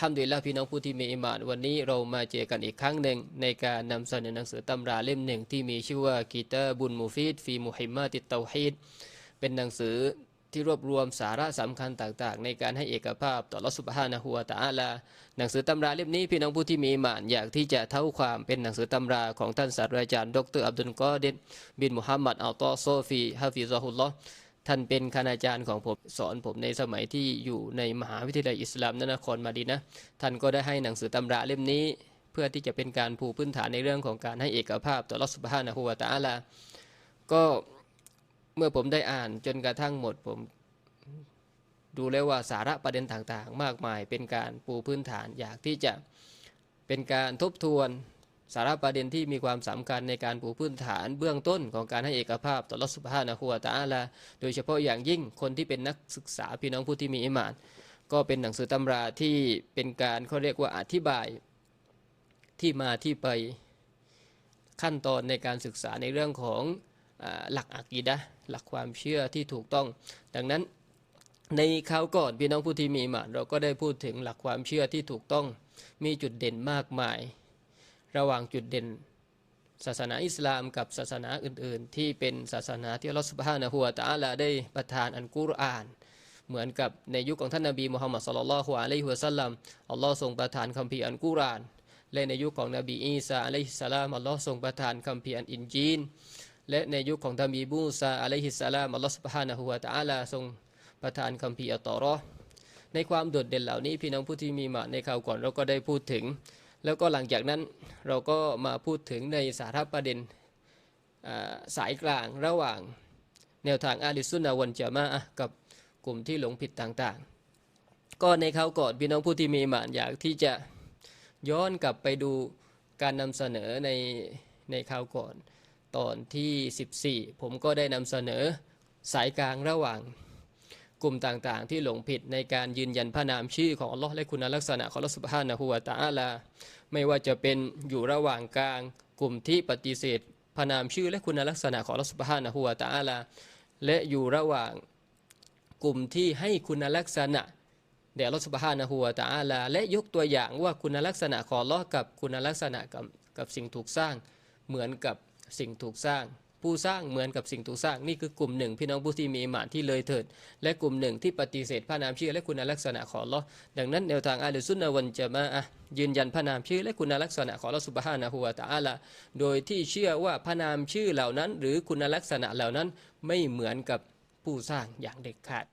ทำดีแล้วพี่น้องผู้ที่มีอิมานวันนี้เรามาเจอกันอีกครั้งหนึ่ง ในการนำเสนอหนังสือตำราเล่มหนึ่งที่มีชื่อว่ากีตาบุนมูฟิดฟีมุฮิมมาติเตาฮีดเป็นหนังสือที่รวบรวมสาระสำคัญต่างๆ ในการให้เอกภาพต่อรัสุบฮานะฮัวตะอาลา หนังสือตำราเล่มนี้พี่น้องผู้ที่มีอิมานอยากที่จะเท่าความเป็นหนังสือตำราของท่านศาสตราจารย์ ดรอับดุลกอเดนบินมุฮัมมัดอัลตอโซฟีฮะฟิซะฮุลลอ ท่านเป็นคณาจารย์ของผมสอนผมในสมัยที่อยู่ในมหาวิทยาลัยอิสลามนครมาดีนะ ท่านก็ได้ให้หนังสือตำราเล่มนี้ เพื่อที่จะเป็นการปูพื้นฐานในเรื่องของการให้เอกภาพต่อรัสบฮานะฮูวะตาลาก็เมื่อผมได้อ่านจนกระทั่งหมดผมดูแล้วว่าสาระประเด็นต่างๆ มากมายเป็นการปูพื้นฐานอยากที่จะเป็นการทบทวน สาระประเด็นที่มีความสำคัญในการปูพื้นฐานเบื้องต้นของการให้เอกภาพต่อรัสุบฮานะฮูวตาลาโดยเฉพาะอย่างยิ่งคนที่เป็นนักศึกษาพี่น้องผู้ที่มีอิมาน ก็เป็นหนังสือตำราที่เป็นการเขาเรียกว่าอธิบายที่มาที่ไปขั้นตอนในการศึกษาในเรื่องของอหลักอากีดะห์หลักความเชื่อที่ถูกต้อง ดังนั้นในคราวก่อนพี่น้องผู้ที่มีอิมาน เราก็ได้พูดถึงหลักความเชื่อที่ถูกต้องมีจุดเด่นมากมาย ระหว่างจุดเด่น ศาสนาอิสลามกับศาสนาอื่น ๆ ที่เป็นศาสนาที่อัลลอฮฺสุบฮานะฮูวะตะอาลาได้ประทานอันกุรอาน เหมือนกับในยุคของท่านนบีมุฮัมมัดสุลลัลฮุอะลัยฮิวะสัลลัมอัลลอฮ์ทรงประทานคัมภีร์อันกุรอานและในยุคของนบีอีสาอะลัยฮิสสลามอัลลอฮ์ทรงประทานคัมภีร์อันอินจีนและในยุคของท่านนบีมูซาอะลัยฮิสสลามอัลลอฮ์สุบฮานะฮูวะตะอาลาทรงประทานคัมภีร์อัตตอรอในความโดดเด่นเหล่านี้พี่น้องผู้ที่มีมาในคราวก่อนเราก็ได้พูดถึง แล้วก็หลังจากนั้นเราก็มาพูดถึงในสาระประเด็นสายกลางระหว่างแนวทางอาลิสุนนะวันจามะอะกับกลุ่มที่หลงผิดต่างๆ ก็ในคราวก่อนพี่น้องผู้ที่มีหมานอยากที่จะย้อนกลับไปดูการนำเสนอในในคราวก่อนตอนที่ 14 ผมก็ได้นำเสนอสายกลางระหว่าง กลุ่มต่างๆ ที่หลงผิดในการยืนยันพระนามชื่อของอัลลอฮ์และคุณลักษณะของอัลลอฮ์สุบฮานะฮูวะตะอาลา ไม่ว่าจะเป็นอยู่ระหว่างกลาง กลุ่มที่ปฏิเสธพระนามชื่อและคุณลักษณะของอัลลอฮ์สุบฮานะฮูวะตะอาลา และอยู่ระหว่างกลุ่มที่ให้คุณลักษณะแด่อัลลอฮ์สุบฮานะฮูวะตะอาลา และยกตัวอย่างว่าคุณลักษณะของอัลลอฮ์กับคุณลักษณะกับกับสิ่งถูกสร้างเหมือนกับสิ่งถูกสร้าง ผู้สร้างเหมือนกับสิ่งถูกสร้างนี่คือกลุ่มหนึ่งพี่น้องผู้ที่มีอิหมานที่เลยเถิด และกลุ่มหนึ่งที่ปฏิเสธพระนามชื่อและคุณลักษณะของลอดังนั้นแนวทางอาลุซุนนวันจะมาอะยืนยันพระนามชื่อและคุณลักษณะของลอสุบฮานะฮูวาตะอาละโดยที่เชื่อว่าพระนามชื่อเหล่านั้น หรือคุณลักษณะเหล่านั้นไม่เหมือนกับผู้สร้างอย่างเด็ดขาด